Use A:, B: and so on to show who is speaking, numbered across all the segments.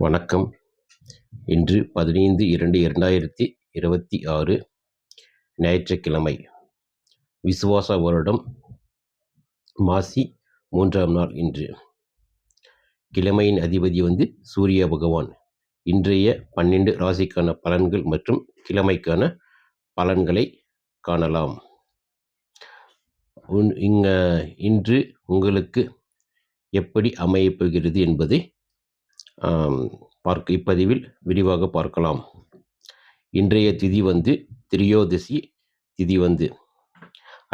A: வணக்கம். இன்று பதினைந்து இரண்டு இரண்டாயிரத்தி இருபத்தி ஆறு ஞாயிற்றுக்கிழமை. விசுவாச வருடம் மாசி மூன்றாம் நாள் இன்று. கிழமையின் அதிபதி வந்து சூரிய பகவான். இன்றைய பன்னெண்டு ராசிக்கான பலன்கள் மற்றும் கிழமைக்கான பலன்களை காணலாம். உன் இங்க இன்று உங்களுக்கு எப்படி அமையப்போகிறது என்பதை பார்க்க இப்பதிவில் விரிவாக பார்க்கலாம். இன்றைய திதி வந்து திரியோதசி திதி வந்து.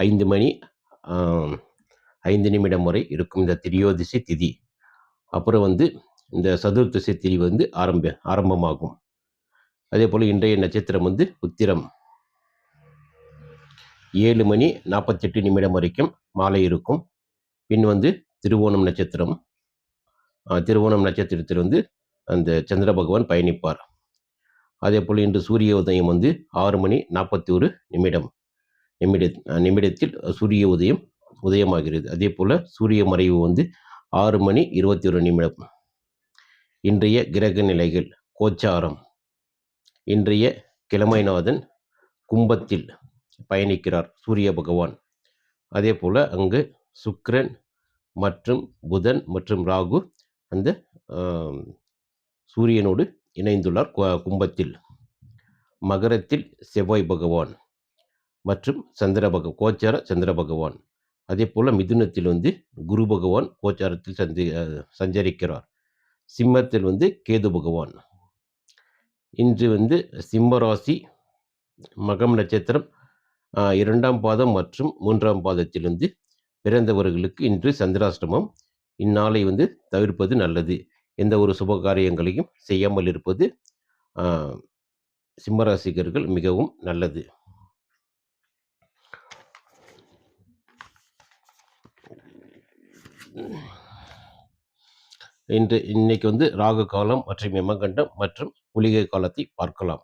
A: ஐந்து மணி ஐந்து நிமிடம் வரை இருக்கும் இந்த திரியோதசி திதி. அப்புறம் வந்து இந்த சதுர்த்தசி திதி வந்து ஆரம்ப ஆரம்பமாகும். அதே போல் இன்றைய நட்சத்திரம் வந்து உத்திரம். ஏழு மணி நாற்பத்தெட்டு நிமிடம் வரைக்கும் மாலை இருக்கும். பின் வந்து திருவோணம் நட்சத்திரம். திருவோணம் நட்சத்திரத்தில் வந்து அந்த சந்திர பகவான் பயணிப்பார். அதே போல் இன்று சூரிய உதயம் வந்து ஆறு மணி நாற்பத்தி ஒரு நிமிடம். நிமிட நிமிடத்தில் சூரிய உதயம் உதயமாகிறது. அதே போல் சூரிய மறைவு வந்து ஆறு மணி இருபத்தி ஒரு நிமிடம். இன்றைய கிரக நிலைகள் கோச்சாரம். இன்றைய கிழமைநாதன் கும்பத்தில் பயணிக்கிறார் சூரிய பகவான். அதே போல் அங்கு சுக்ரன் மற்றும் புதன் மற்றும் ராகு அந்த சூரியனோடு இணைந்துள்ளார் கும்பத்தில். மகரத்தில் செவ்வாய் பகவான் மற்றும் சந்திர பக கோச்சார சந்திர பகவான். அதே போல் மிதுனத்தில் வந்து குரு பகவான் கோச்சாரத்தில் சந்தி சஞ்சரிக்கிறார். சிம்மத்தில் வந்து கேது பகவான். இன்று வந்து சிம்ம ராசி மகம் நட்சத்திரம் இரண்டாம் பாதம் மற்றும் மூன்றாம் பாதத்தில் வந்து பிறந்தவர்களுக்கு இன்று சந்திராஷ்டமம். இந்நாளை வந்து தவிர்ப்பது நல்லது. எந்த ஒரு சுப காரியங்களையும் செய்யாமல் இருப்பது சிம்மராசிகர்கள் மிகவும் நல்லது. இன்று இன்னைக்கு வந்து ராகு காலம் மற்றும் யமகண்டம் மற்றும் குளிகை காலத்தை பார்க்கலாம்.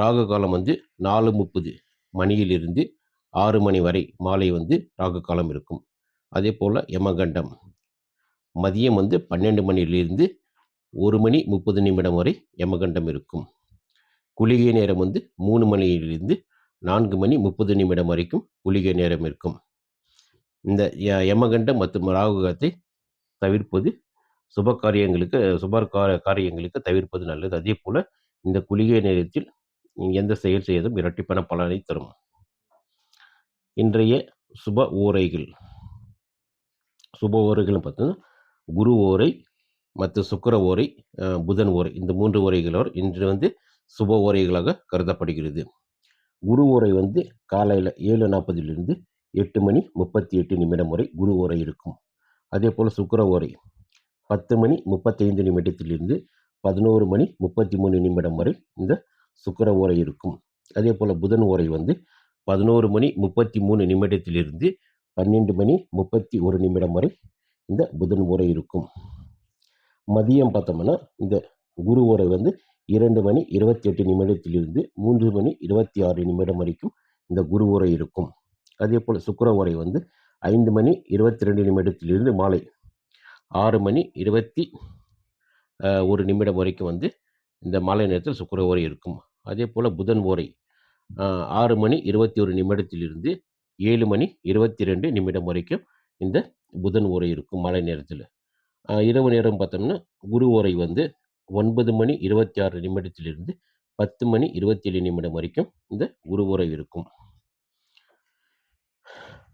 A: ராகு காலம் வந்து நாலு முப்பது மணியிலிருந்து ஆறு மணி வரை மாலை வந்து ராகு காலம் இருக்கும். அதே போல் யமகண்டம். மதியம் வந்து பன்னெண்டு மணியிலிருந்து ஒரு மணி முப்பது நிமிடம் வரை யமகண்டம் இருக்கும். குளிகை நேரம் வந்து மூணு மணியிலிருந்து நான்கு மணி முப்பது நிமிடம் வரைக்கும் குளிகை நேரம் இருக்கும். இந்த ய- யமகண்டம் மற்றும் ராகுகத்தை தவிர்ப்பது சுப காரியங்களுக்கு சுப காரியங்களுக்கு தவிர்ப்பது நல்லது. அதே போல் இந்த குளிகை நேரத்தில் எந்த செயல் செய்வதும் இரட்டிப்பான பலனை தரும். இன்றைய சுப ஓரைகள். சுப ஓரைகள் பார்த்தீங்கன்னா குரு ஓரை மற்றும் சுக்கர ஓரை புதன் ஓரை இந்த மூன்று ஓரைகளோர் இன்று வந்து சுப ஓரைகளாக கருதப்படுகிறது. குரு ஓரை வந்து காலையில் ஏழு நாற்பதிலிருந்து எட்டு மணி முப்பத்தி எட்டு நிமிடம் வரை குரு ஓரை இருக்கும். அதே போல் சுக்கர ஓரை பத்து மணி முப்பத்தைந்து நிமிடத்திலிருந்து பதினோரு மணி முப்பத்தி மூணு நிமிடம் வரை இந்த சுக்கர ஓரை இருக்கும். அதே போல் புதன் ஓரை வந்து பதினோரு மணி முப்பத்தி மூணு நிமிடத்திலிருந்து பன்னெண்டு மணி முப்பத்தி ஒரு நிமிடம் வரை இந்த புதன் உரை இருக்கும். மதியம் பார்த்தோம்னா இந்த குரு ஓரை வந்து இரண்டு மணி இருபத்தி எட்டு நிமிடத்திலிருந்து மூன்று மணி இருபத்தி ஆறு நிமிடம் வரைக்கும் இந்த குரு உரை இருக்கும். அதே போல் சுக்கர உரை வந்து ஐந்து மணி இருபத்தி ரெண்டு நிமிடத்திலிருந்து மாலை ஆறு மணி இருபத்தி ஒரு நிமிடம் வரைக்கும் வந்து இந்த மாலை நேரத்தில் சுக்கர உரை இருக்கும். அதே போல் புதன் உரை ஆறு மணி இருபத்தி ஒரு நிமிடத்திலிருந்து ஏழு மணி இருபத்தி ரெண்டு நிமிடம் வரைக்கும் இந்த புதன் ஓரை இருக்கும் மழை நேரத்தில். இரவு நேரம் பார்த்தோம்னா குரு ஓரை வந்து ஒன்பது மணி இருபத்தி ஆறு நிமிடத்திலிருந்து பத்து மணி இருபத்தி ஏழு நிமிடம் வரைக்கும் இந்த குரு ஓரை இருக்கும்.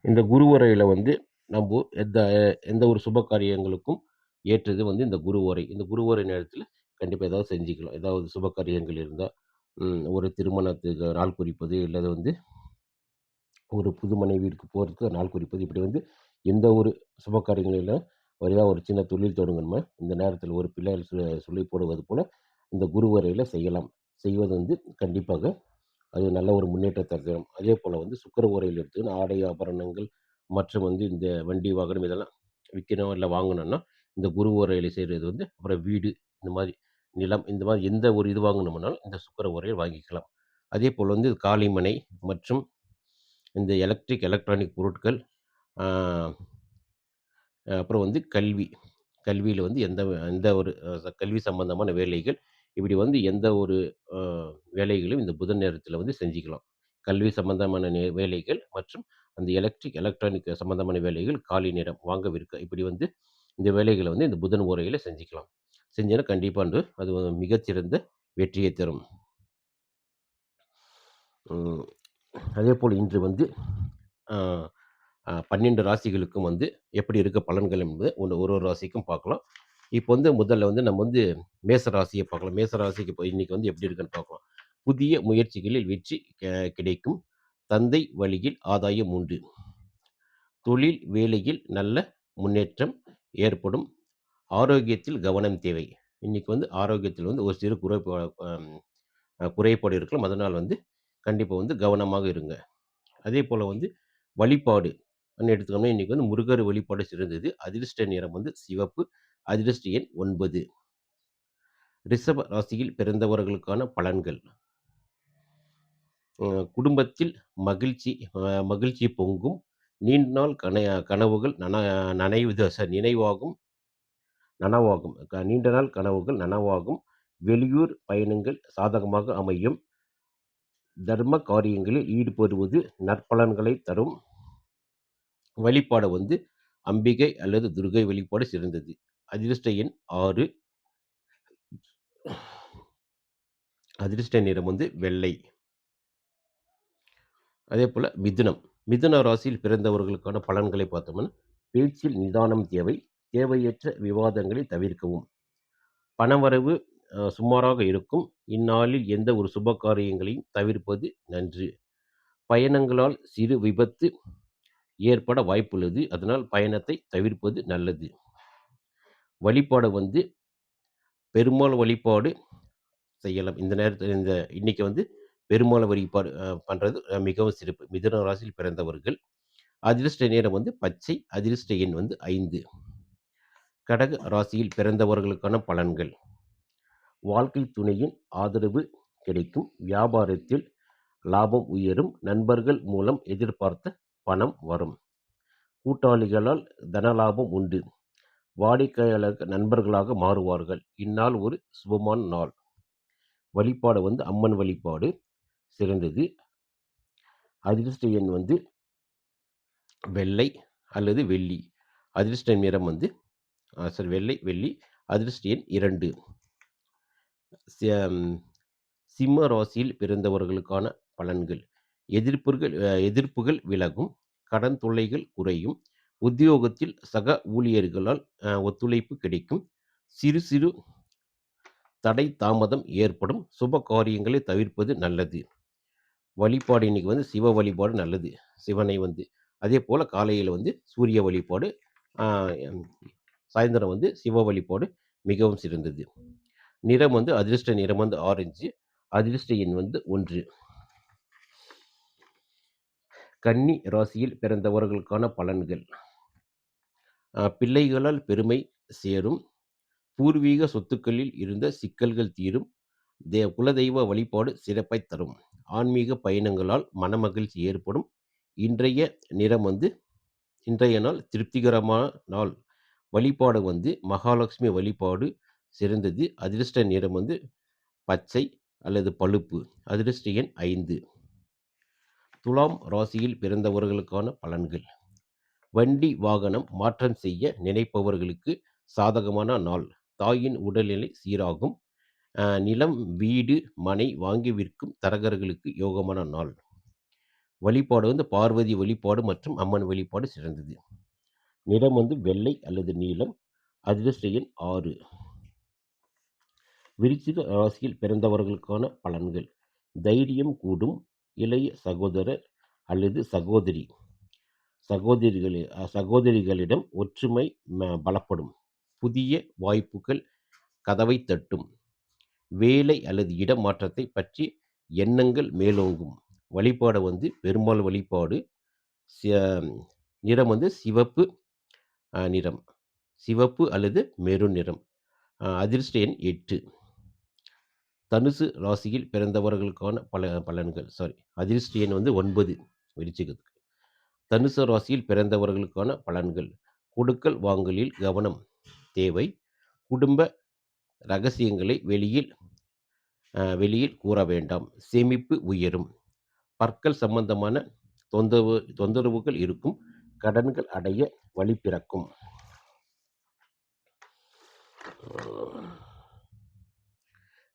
A: இந்த குரு ஓரையில் வந்து நம்ம எந்த எந்த ஒரு சுப காரியங்களுக்கும் ஏற்றது வந்து இந்த குரு ஓரை. இந்த குரு ஓரை நேரத்தில் கண்டிப்பாக ஏதாவது செஞ்சுக்கலாம். ஏதாவது சுப காரியங்கள் இருந்தால் ஒரு திருமணத்துக்கு நாள் குறிப்பது இல்லை வந்து ஒரு புது வீட்டுக்கு போகிறதுக்கு நாள் குறிப்பது இப்படி வந்து எந்த ஒரு சுப காரியங்களிலும் ஒரு ஒரு சின்ன தொழில் தொடங்கணுமா? இந்த நேரத்தில் ஒரு பிள்ளைகள் சொல்லி போடுவது போல் இந்த குரு வரையில் செய்யலாம். செய்வது வந்து கண்டிப்பாக அது நல்ல ஒரு முன்னேற்றத்தை தரும். அதே போல் வந்து சுக்கர உரையில் எடுத்துக்கின்னு ஆடை ஆபரணங்கள் மற்றும் வந்து இந்த வண்டி வாகனம் இதெல்லாம் விற்கணும் இல்லை வாங்கணும்னா இந்த குரு உரையில் செய்கிறது வந்து அப்புறம் வீடு இந்த மாதிரி நிலம் இந்த மாதிரி எந்த ஒரு இது வாங்கணும்னாலும் இந்த சுக்கர உரையில் வாங்கிக்கலாம். அதே போல் வந்து காளிமனை மற்றும் இந்த எலக்ட்ரிக் எலக்ட்ரானிக் பொருட்கள் அப்புறம் வந்து கல்வி கல்வியில வந்து எந்த எந்த ஒரு அ கல்வி சம்பந்தமான வேலைகள், இப்படி வந்து எந்த ஒரு அ வேலைகளும் இந்த புதன் நேரத்தில வந்து செஞ்சுக்கலாம். கல்வி சம்பந்தமான நே வேலைகள் மற்றும் அந்த எலக்ட்ரிக், எலக்ட்ரானிக் சம்பந்தமான வேலைகள் காலை நேரம் வாங்க, விற்க இப்படி வந்து இந்த வேலைகள வந்து இந்த புதன் ஓரையில செஞ்சுக்கலாம். செஞ்சேன்னா கண்டிப்பா வந்து அது மிகச்சிறந்த வெற்றியை தரும். ம். அதேபோல இன்று வந்து அ 12 ராசிகளுக்கும் வந்து எப்படி இருக்க பலன்கள் என்பது ஒண்ணு ஒரு ஒரு ராசிக்கும் பார்க்கலாம். இப்போ வந்து முதல்ல வந்து நம்ம வந்து மேச ராசிய பார்க்கலாம். மேச ராசிக்கு இப்போ இன்னைக்கு வந்து எப்படி இருக்குன்னு பார்க்கலாம். புதிய முயற்சிகளில் வெற்றி கெ கிடைக்கும். தந்தை வழியில் ஆதாயம் உண்டு. தொழில், வேலையில் நல்ல முன்னேற்றம் ஏற்படும். ஆரோக்கியத்தில் கவனம் தேவை. இன்னைக்கு வந்து ஆரோக்கியத்தில் வந்து ஒரு சிறு குறைபா அம் அ குறைபாடு இருக்கலாம். அதனால் வந்து கண்டிப்பா வந்து கவனமாக இருங்க. அதேபோல வந்து வழிபாடு ன்னு இன்றைக்கி இன்னைக்கு வந்து முருகர் வழிபாடு சிறந்தது. அதிர்ஷ்ட நிறம் வந்து சிவப்பு. அதிர்ஷ்ட எண் ஒன்பது ரிஷப ராசியில் பிறந்தவர்களுக்கான பலன்கள். குடும்பத்தில் மகிழ்ச்சி மகிழ்ச்சி பொங்கும். நீண்ட நாள் கன கனவுகள் நன நனைவு நினைவாகும். நனவாகும். க நீண்ட நாள் கனவுகள் நனவாகும். வெளியூர் பயணங்கள் சாதகமாக அமையும். தர்ம காரியங்களில் ஈடுபடுவது நற்பலன்களை தரும். வழிபாடு வந்து அம்பிகை அல்லது துர்கை வழிபாடு சிறந்தது. அதிர்ஷ்ட எண் ஆறு அதிர்ஷ்ட நிறம் வந்து வெள்ளை. அதே போல் மிதுனம். மிதுன ராசியில் பிறந்தவர்களுக்கான பலன்களை பார்த்தோம்னா, பேச்சில் நிதானம் தேவை. தேவையற்ற விவாதங்களை தவிர்க்கவும். பணவரவு சுமாராக இருக்கும். இந்நாளில் எந்த ஒரு சுப காரியங்களையும் தவிர்ப்பது நன்று. பயணங்களால் சிறு விபத்து ஏற்பட வாய்ப்புள்ளது. அதனால் பயணத்தை தவிர்ப்பது நல்லது. வழிபாடு வந்து பெருமாள் வழிபாடு செய்யலாம். இந்த நேரத்தில் இந்த இன்றைக்கி வந்து பெருமாள் வழிபாடு பண்ணுறது மிகவும் சிறப்பு. மிதுன ராசியில் பிறந்தவர்கள். அதிர்ஷ்ட நேரம் வந்து பச்சை. அதிர்ஷ்ட எண் வந்து ஐந்து கடக ராசியில் பிறந்தவர்களுக்கான பலன்கள். வாழ்க்கை துணையின் ஆதரவு கிடைக்கும். வியாபாரத்தில் லாபம் உயரும். நண்பர்கள் மூலம் எதிர்பார்த்த பணம் வரும். கூட்டாளிகளால் தனலாபம் உண்டு. வாடிக்கையாளர்கள் நண்பர்களாக மாறுவார்கள். இந்நாள் ஒரு சுபமான நாள். வழிபாடு வந்து அம்மன் வழிபாடு சிறந்தது. அதிர்ஷ்ட எண் வந்து வெள்ளை அல்லது வெள்ளி. அதிர்ஷ்ட நிறம் வந்து அ சாரி வெள்ளை, வெள்ளி. அதிர்ஷ்ட எண் இரண்டு சிம்ம ராசியில் பிறந்தவர்களுக்கான பலன்கள். எதிர்ப்புகள் எதிர்ப்புகள் விலகும். கடன் தொல்லைகள் குறையும். உத்தியோகத்தில் சக ஊழியர்களால் ஒத்துழைப்பு கிடைக்கும். சிறு சிறு தடை தாமதம் ஏற்படும். சுப காரியங்களை தவிர்ப்பது நல்லது. வழிபாடு இன்னைக்கு வந்து சிவ வழிபாடு நல்லது. சிவனை வந்து அதே போல் காலையில் வந்து சூரிய வழிபாடு, சாயந்தரம் வந்து சிவ வழிபாடு மிகவும் சிறந்தது. நிறம் வந்து அதிர்ஷ்ட நிறம் வந்து ஆரஞ்சு. அதிர்ஷ்ட எண் வந்து ஒன்று கன்னி ராசியில் பிறந்தவர்களுக்கான பலன்கள். பிள்ளைகளால் பெருமை சேரும். பூர்வீக சொத்துக்களில் இருந்த சிக்கல்கள் தீரும். தே குலதெய்வ வழிபாடு சிறப்பை தரும். ஆன்மீக பயணங்களால் மனமகிழ்ச்சி ஏற்படும். இன்றைய நிறம் வந்து இன்றைய நாள் திருப்திகரமான நாள். வழிபாடு வந்து மகாலட்சுமி வழிபாடு சிறந்தது. அதிர்ஷ்ட நிறம் வந்து பச்சை அல்லது பழுப்பு. அதிர்ஷ்ட எண் ஐந்து துலாம் ராசியில் பிறந்தவர்களுக்கான பலன்கள். வண்டி, வாகனம் மாற்றம் செய்ய நினைப்பவர்களுக்கு சாதகமான நாள். தாயின் உடல்நிலை சீராகும். நிலம், வீடு, மனை வாங்கி விற்கும் தரகர்களுக்கு யோகமான நாள். வழிபாடு வந்து பார்வதி வழிபாடு மற்றும் அம்மன் வழிபாடு சிறந்தது. நிறம் வந்து வெள்ளை அல்லது நீலம். அதிர்ஷ்ட எண் 6. விருச்சிக ராசியில் பிறந்தவர்களுக்கான பலன்கள். தைரியம் கூடும். இளைய சகோதரர் அல்லது சகோதரி சகோதரிகளி சகோதரிகளிடம் ஒற்றுமை ம பலப்படும். புதிய வாய்ப்புகள் கதவை தட்டும். வேலை அல்லது இடமாற்றத்தை பற்றி எண்ணங்கள் மேலோங்கும். வழிபாடு வந்து பெருமாள் வழிபாடு. நிறம் வந்து சிவப்பு நிறம். சிவப்பு அல்லது மெரு நிறம். அதிர்ஷ்ட எண் எட்டு தனுசு ராசியில் பிறந்தவர்களுக்கான பல பலன்கள். சாரி அதிர்ஷ்ட எண் வந்து ஒன்பது விருச்சிகத்துக்கு. தனுசு ராசியில் பிறந்தவர்களுக்கான பலன்கள். கொடுக்கல் வாங்கலில் கவனம். தேவை. குடும்ப ரகசியங்களை வெளியில் வெளியில் கூற வேண்டாம். சேமிப்பு உயரும். பற்கள் சம்பந்தமான தொந்தரவு தொந்தரவுகள் இருக்கும். கடன்கள் அடைய வழி பிறக்கும்.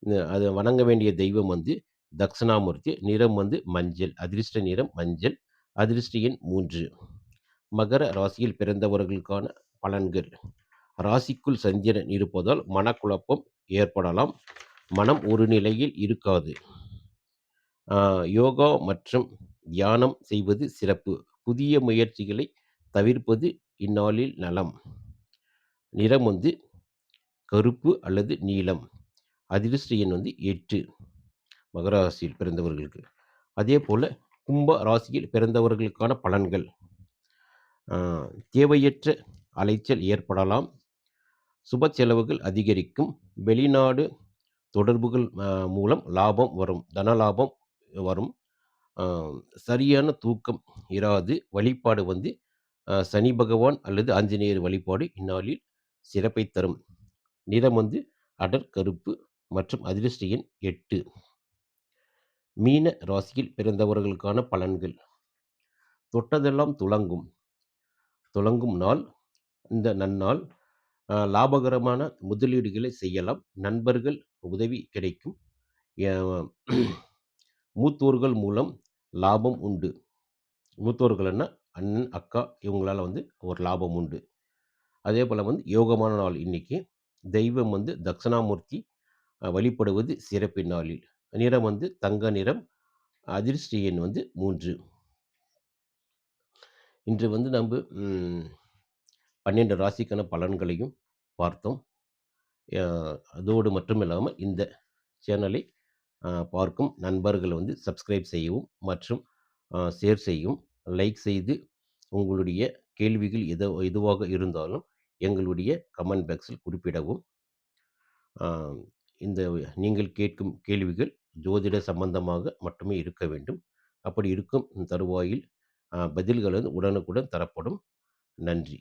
A: அதை அது வணங்க வேண்டிய தெய்வம் வந்து தக்ஷணாமூர்த்தி. நிறம் வந்து மஞ்சள். அதிர்ஷ்ட நிறம் மஞ்சள். அதிர்ஷ்ட எண் மூன்று மகர ராசியில் பிறந்தவர்களுக்கான பலன்கள். ராசிக்குள் சந்திரன் இருப்பதால் மனக்குழப்பம் ஏற்படலாம். மனம் ஒரு நிலையில் இருக்காது. யோகா மற்றும் தியானம் செய்வது சிறப்பு. புதிய முயற்சிகளை தவிர்ப்பது இந்நாளில் நலம். நிறம் வந்து கருப்பு அல்லது நீலம். அதிர்ஷ்ட எண் வந்து எட்டு மகர ராசியில் பிறந்தவர்களுக்கு. அதேபோல கும்ப ராசியில் பிறந்தவர்களுக்கான பலன்கள். தேவையற்ற அலைச்சல் ஏற்படலாம். சுப செலவுகள் அதிகரிக்கும். வெளிநாடு தொடர்புகள் மூலம் லாபம் வரும். தனலாபம் வரும். சரியான தூக்கம் இராது. வழிபாடு வந்து சனி பகவான் அல்லது ஆஞ்சநேயர் வழிபாடு இந்நாளில் சிறப்பை தரும். நிறம் வந்து அடர் கருப்பு மற்றும் அதிர்ஷ்ட எண் எட்டு மீன ராசியில் பிறந்தவர்களுக்கான பலன்கள். தொட்டதெல்லாம் துலங்கும். துலங்கும் நாள். இந்த நன்னாள். லாபகரமான முதலீடுகளை செய்யலாம். நண்பர்கள் உதவி கிடைக்கும். மூத்தோர்கள் மூலம் லாபம் உண்டு. மூத்தோர்கள்னா அண்ணன், அக்கா இவங்களால் வந்து ஒரு லாபம் உண்டு. அதே போல் வந்து யோகமான நாள் இன்னைக்கு. தெய்வம் வந்து தக்ஷணாமூர்த்தி. வழிபடுவது சிறப்பு நாளில் நிறம் வந்து தங்க நிறம். அதிர்ஷ்டி எண் வந்து மூன்று இன்று வந்து நம்ம ம் 12 ராசிக்கான பலன்களையும் பார்த்தோம். அதோடு மட்டுமில்லாமல் இந்த சேனலை பார்க்கும் நண்பர்கள் வந்து சப்ஸ்கிரைப் செய்யவும் மற்றும் ஷேர் செய்யவும், லைக் செய்து உங்களுடைய கேள்விகள் எது எதுவாக இருந்தாலும் எங்களுடைய கமெண்ட் பாக்ஸில் குறிப்பிடவும். இந்த நீங்கள் கேட்கும் கேள்விகள் ஜோதிட சம்பந்தமாக மட்டுமே இருக்க வேண்டும். அப்படி இருக்கும் தருவாயில் பதில்கள் வந்து உடனுக்குடன் தரப்படும். நன்றி.